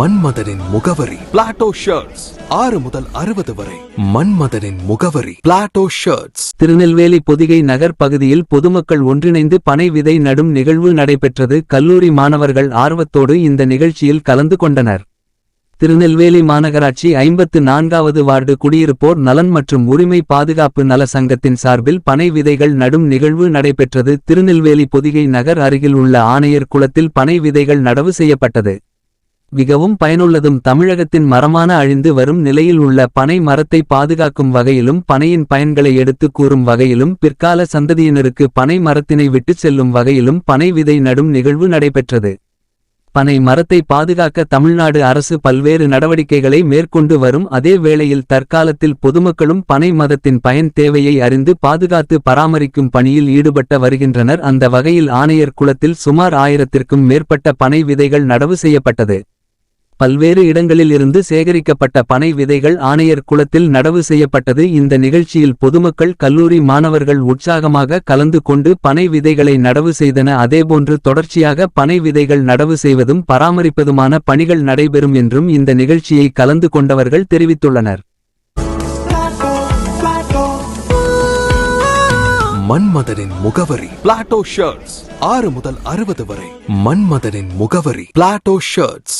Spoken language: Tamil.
மன்மதனின் முகவரி. பிளாட்டோ ஷர்ட்ஸ் ஆறு முதல் அறுபது வரை. மன்மதனின் முகவரி. பிளாட்டோ ஷர்ட்ஸ் திருநெல்வேலி பொதிகை நகர் பகுதியில் பொதுமக்கள் ஒன்றிணைந்து பனை விதை நடும் நிகழ்வு நடைபெற்றது. கல்லூரி மாணவர்கள் ஆர்வத்தோடு இந்த நிகழ்ச்சியில் கலந்து கொண்டனர். திருநெல்வேலி மாநகராட்சி ஐம்பத்து நான்காவது வார்டு குடியிருப்போர் நலன் மற்றும் உரிமை பாதுகாப்பு நல சங்கத்தின் சார்பில் பனை விதைகள் நடும் நிகழ்வு நடைபெற்றது. திருநெல்வேலி பொதிகை நகர் அருகில் உள்ள ஆணையர் குளத்தில் பனை விதைகள் நடவு செய்யப்பட்டது. மிகவும் பயனுள்ளதும் தமிழகத்தின் மரமான அழிந்து வரும் நிலையில் உள்ள பனை மரத்தை பாதுகாக்கும் வகையிலும் பனையின் பயன்களை எடுத்து கூறும் வகையிலும் பிற்கால சந்ததியினருக்கு பனை மரத்தினை விட்டுச் செல்லும் வகையிலும் பனை விதை நடும் நிகழ்வு நடைபெற்றது. பனை மரத்தை பாதுகாக்க தமிழ்நாடு அரசு பல்வேறு நடவடிக்கைகளை மேற்கொண்டு வரும் அதே வேளையில் தற்காலத்தில் பொதுமக்களும் பனை மதத்தின் பயன் தேவையை அறிந்து பாதுகாத்து பராமரிக்கும் பணியில் ஈடுபட்ட வருகின்றனர். அந்த வகையில் ஆணையர் குளத்தில் சுமார் ஆயிரத்திற்கும் மேற்பட்ட பனை விதைகள் நடவு செய்யப்பட்டது. பல்வேறு இடங்களில் இருந்து சேகரிக்கப்பட்ட பனை விதைகள் ஆணையர் குளத்தில் நடவு செய்யப்பட்டது. இந்த நிகழ்ச்சியில் பொதுமக்கள் கல்லூரி மாணவர்கள் உற்சாகமாக கலந்து கொண்டு பனை விதைகளை நடவு செய்தன. அதேபோன்று தொடர்ச்சியாக பனை விதைகள் நடவு செய்வதும் பராமரிப்பதுமான பணிகள் நடைபெறும் என்றும் இந்த நிகழ்ச்சியை கலந்து கொண்டவர்கள் தெரிவித்துள்ளனர். மன்மதனின் முகவரி பிளாட்டோ ஷர்ட்ஸ் ஆறு முதல் அறுபது வரை மன்மதனின் முகவரி பிளாட்டோ ஷர்ட்ஸ்